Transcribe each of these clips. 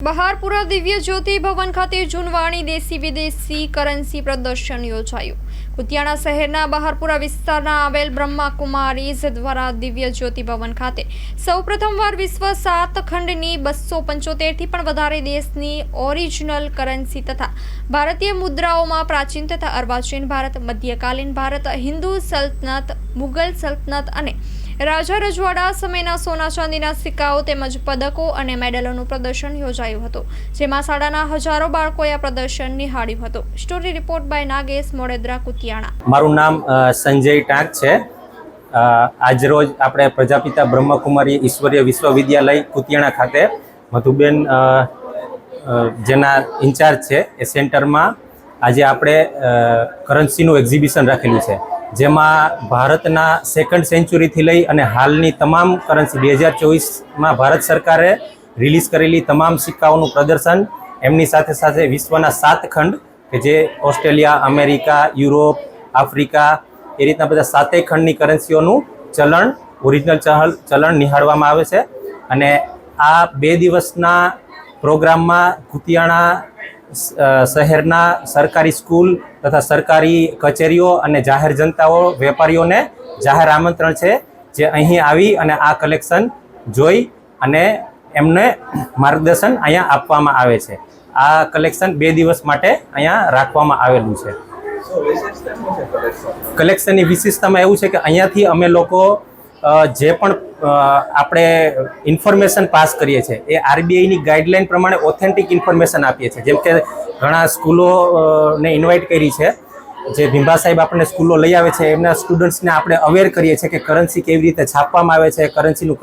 બહારપુરા દિવ્ય જ્યોતિ ભવન ખાતે જૂનવાણી દેશી વિદેશી કરન્સી પ્રદર્શન યોજાયું. કુતિયાણા શહેરના બહારપુરા વિસ્તારના આવેલ બ્રહ્માકુમારીઝ દ્વારા દિવ્ય જ્યોતિ ભવન ખાતે સૌપ્રથમવાર વિશ્વ સાત ખંડની બસો પંચોતેરથી પણ વધારે દેશની ઓરિજિનલ કરન્સી તથા ભારતીય મુદ્રાઓમાં પ્રાચીન તથા અર્વાચીન ભારત, મધ્યકાલીન ભારત, હિન્દુ સલ્તનત, મુગલ સલ્તનત અને રાજા રજવાડા, સમયના સોના ચાંદીના સિક્કાઓ તેમજ પદકો અને મેડલોનું પ્રદર્શન યોજાયું હતું, જેમાં શાળાના હજારો બાળકોએ આ પ્રદર્શન નિહાળ્યું હતું. Story report by Nagesh Modedara, Kutiyana. મારું નામ સંજય ટાંક છે. આજરોજ આપણે પ્રજાપિતા બ્રહ્મકુમારી ઈશ્વરીય વિશ્વવિદ્યાલય કુતિયાણા ખાતે મધુબેન જેના ઇન્ચાર્જ છે એ સેન્ટરમાં આજે આપણે કરન્સીનું એક્ઝિબિશન રાખેલું છે. જેમાં ભારતના સેકન્ડ સેન્ચુરીથી લઈ અને હાલની તમામ કરન્સી બે હજાર ચોવીસમાં ભારત સરકારે રિલીઝ કરેલી તમામ સિક્કાઓનું પ્રદર્શન. એમની સાથે સાથે વિશ્વના સાત ખંડ, કે જે ઓસ્ટ્રેલિયા, અમેરિકા, યુરોપ, આફ્રિકા, એ રીતના બધા સાતેય ખંડની કરન્સીઓનું ચલણ ઓરિજિનલ ચહલ, ચલણ નિહાળવામાં આવે છે. અને આ બે દિવસના પ્રોગ્રામમાં કુતિયાણા શહેરના સરકારી સ્કૂલ તથા સરકારી કચેરીઓ અને જાહેર જનતાઓ વેપારીઓને જાહેર આમંત્રણ છે જે અહીં આવી અને આ કલેક્શન જોઈ અને એમને માર્ગદર્શન અહીંયા આપવામાં આવે છે. આ કલેક્શન બે દિવસ માટે અહીંયા રાખવામાં આવેલું છે. કલેક્શનની વિશેષતામાં એવું છે કે અહીંયાથી અમે લોકો જે પણ આપણે ઇન્ફોર્મેશન પાસ કરીએ છીએ, એ આરબીઆઈની ગાઈડલાઈન પ્રમાણે ઓથેન્ટિક ઇન્ફોર્મેશન આપીએ છીએ. જેમ કે ઘણા સ્કૂલોને ઇન્વાઇટ કરી છે, જે ભીંભા સાહેબ આપણને સ્કૂલો લઈ આવે છે, એમના સ્ટુડન્ટ્સને આપણે અવેર કરીએ છીએ કે કરન્સી કેવી રીતે છાપવામાં આવે છે કરન્સીનું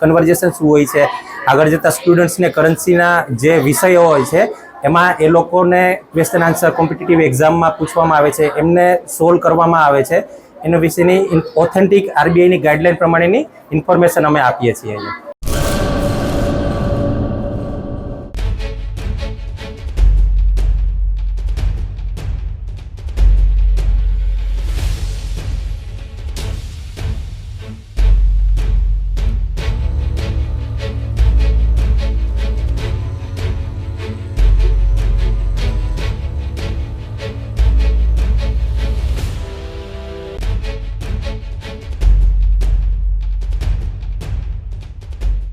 કન્વર્જેશન શું હોય છે, આગળ જતાં સ્ટુડન્ટ્સને કરન્સીના જે વિષયો હોય છે, એમાં એ લોકોને ક્વેશ્ચન આન્સર કોમ્પિટિટિવ એક્ઝામમાં પૂછવામાં આવે છે, એમને સોલ્વ કરવામાં આવે છે. એના વિશેની ઓથેન્ટિક આરબીઆઈની ગાઈડલાઈન પ્રમાણેની ઇન્ફોર્મેશન અમે આપીએ છીએ અહીંયા.